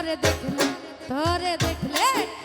तोरे देख ले तोरे देख ले।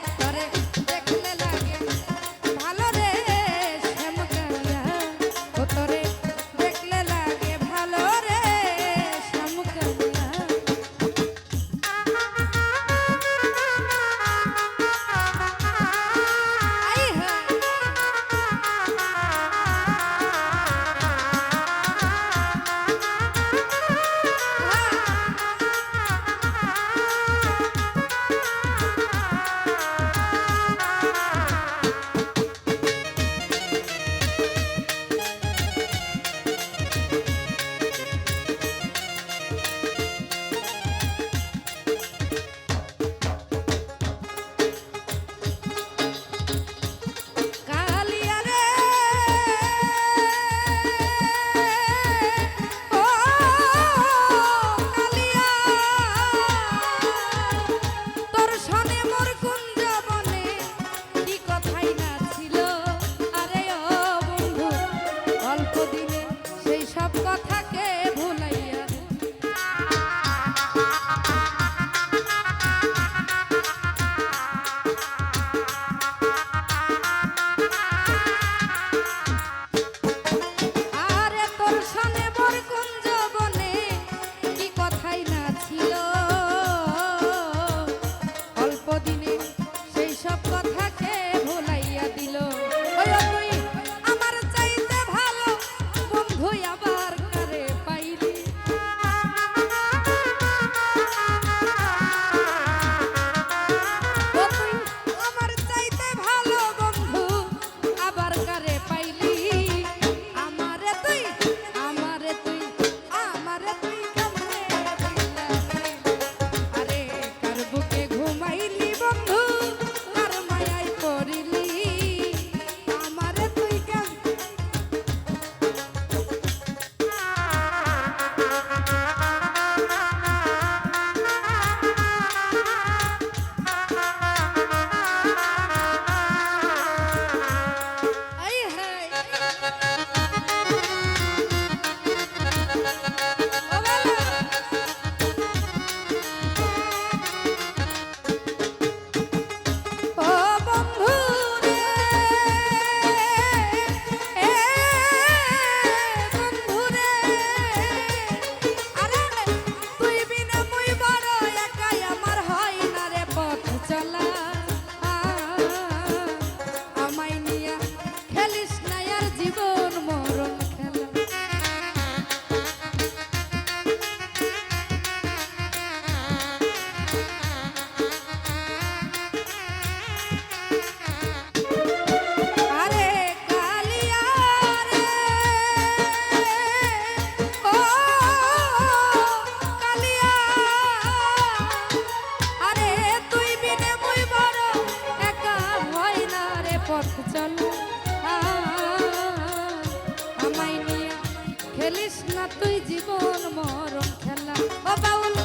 না তুই জীবন মরম খেলা। ও বাউল,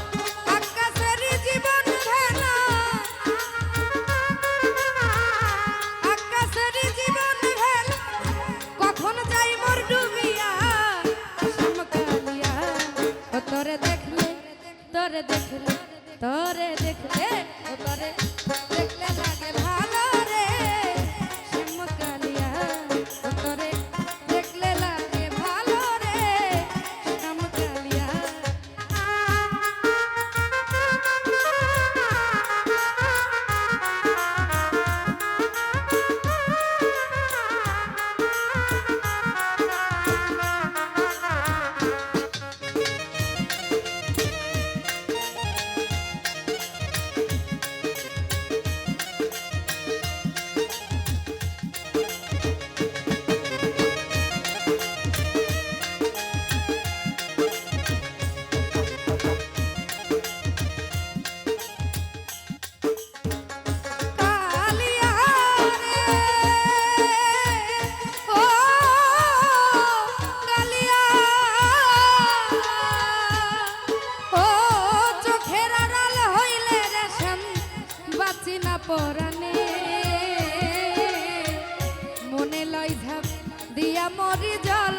আকাশের জীবন ভেলা আকাশের জীবন ভেলা কখন যাই মোর ডুবিয়া? সমকালিয়া ও তোরে দেখলে তোরে দেখলে তোরে দেখলে তোরে মরি জল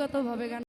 ব্যক্তিগতভাবে গান